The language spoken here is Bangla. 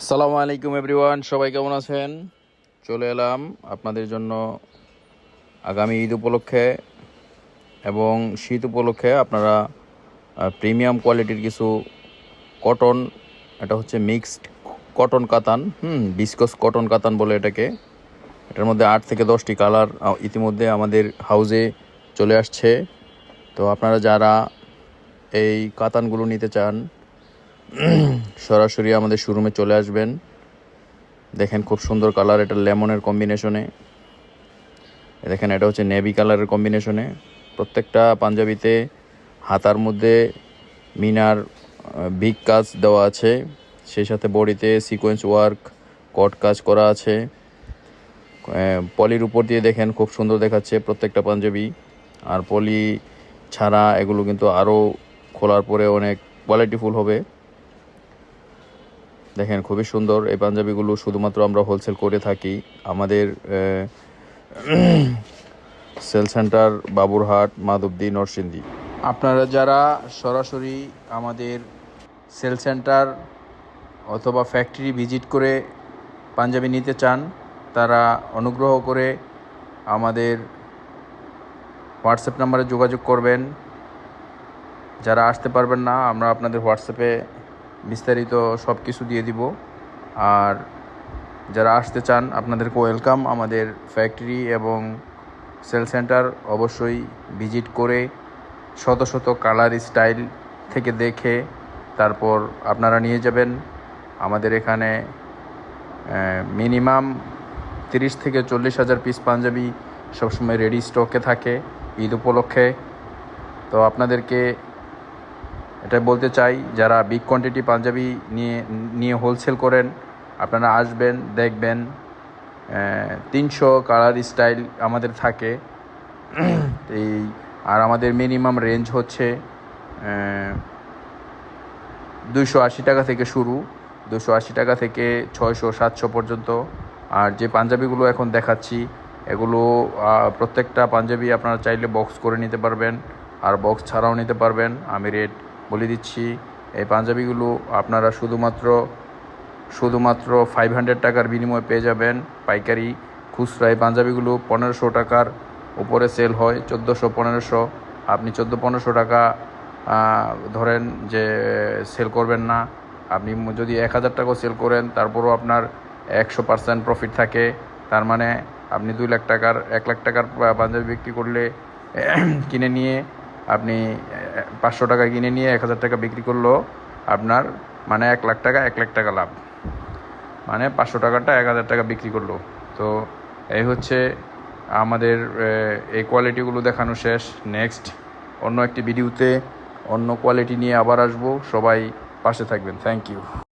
আসসালামু আলাইকুম, এভরিওয়ান। সবাই কেমন আছেন? চলে এলাম আপনাদের জন্য আগামী ঈদ উপলক্ষে এবং শীত উপলক্ষে আপনারা প্রিমিয়াম কোয়ালিটির কিছু কটন, এটা হচ্ছে মিক্সড কটন কাতান, হুম বিস্কস কটন কাতান বলে এটাকে। এটার মধ্যে আট থেকে দশটি কালার ইতিমধ্যে আমাদের হাউজে চলে আসছে। তো আপনারা যারা এই কাতানগুলো নিতে চান সরাসরি আমাদের শোরুমে চলে আসবেন। দেখেন খুব সুন্দর কালার এটা লেমনের কম্বিনেশনে দেখেন, এটা হচ্ছে নেভি কালারের কম্বিনেশনে প্রত্যেকটা পাঞ্জাবিতে হাতার মধ্যে মিনার বিগ কাজ দেওয়া আছে। সেই সাথে বডিতে সিকোয়েন্স ওয়ার্ক কট কাজ করা আছে। পলির উপর দিয়ে দেখেন, খুব সুন্দর দেখাচ্ছে প্রত্যেকটা পাঞ্জাবি। আর পলি ছাড়া এগুলো কিন্তু আরও খোলার পরে অনেক কোয়ালিটিফুল হবে। দেখেন, খুবই সুন্দর এই পাঞ্জাবিগুলো শুধুমাত্র আমরা হোলসেল করে থাকি। আমাদের সেল সেন্টার বাবুরহাট, মাধবদী, নরসিংদী। আপনারা যারা সরাসরি আমাদের সেল সেন্টার অথবা ফ্যাক্টরি ভিজিট করে পাঞ্জাবি নিতে চান, তারা অনুগ্রহ করে আমাদের হোয়াটসঅ্যাপ নাম্বারে যোগাযোগ করবেন। যারা আসতে পারবেন না, আমরা আপনাদের হোয়াটসঅ্যাপে বিস্তারিত সব কিছু দিয়ে দিব। আর যারা আসতে চান, আপনাদেরকে ওয়েলকাম আমাদের ফ্যাক্টরি এবং সেল সেন্টার অবশ্যই ভিজিট করে শত শত কালার স্টাইল থেকে দেখে তারপর আপনারা নিয়ে যাবেন। আমাদের এখানে মিনিমাম তিরিশ থেকে চল্লিশ হাজার পিস পাঞ্জাবি সবসময় রেডি স্টকে থাকে ঈদ উপলক্ষে। তো আপনাদেরকে এটা বলতে চাই, যারা বিগ কোয়ান্টিটি পাঞ্জাবি নিয়ে নিয়ে হোলসেল করেন, আপনারা আসবেন, দেখবেন তিনশো কালার স্টাইল আমাদের থাকে। এই, আর আমাদের মিনিমাম রেঞ্জ হচ্ছে দুশো আশি টাকা থেকে শুরু দুশো আশি টাকা থেকে ছয়শো, সাতশো পর্যন্ত। আর যে পাঞ্জাবিগুলো এখন দেখাচ্ছি, এগুলো প্রত্যেকটা পাঞ্জাবি আপনারা চাইলে বক্স করে নিতে পারবেন, আর বক্স ছাড়াও নিতে পারবেন। আমি রেট বলে দিচ্ছি, এই পাঞ্জাবিগুলো আপনারা শুধুমাত্র শুধুমাত্র ফাইভ হান্ড্রেড টাকার বিনিময়ে পেয়ে যাবেন। পাইকারি খুচরা এই পাঞ্জাবিগুলো পনেরোশো টাকার উপরে সেল হয়, চোদ্দোশো, পনেরোশো। আপনি চোদ্দ, পনেরোশো টাকা ধরেন যে সেল করবেন না, আপনি যদি এক হাজার টাকাও সেল করেন, তারপরও আপনার একশো পার্সেন্ট প্রফিট থাকে। তার মানে আপনি দুই লাখ টাকার, এক লাখ টাকার পাঞ্জাবি বিক্রি করলে, কিনে নিয়ে আপনি পাঁচশো টাকা কিনে নিয়ে এক হাজার টাকা বিক্রি করলেও আপনার মানে এক লাখ টাকা, এক লাখ টাকা লাভ। মানে পাঁচশো টাকাটা এক হাজার টাকা বিক্রি করল। তো এই হচ্ছে আমাদের এই কোয়ালিটিগুলো দেখানো শেষ। নেক্সট, অন্য একটি ভিডিওতে অন্য কোয়ালিটি নিয়ে আবার আসব। সবাই পাশে থাকবেন। Thank you.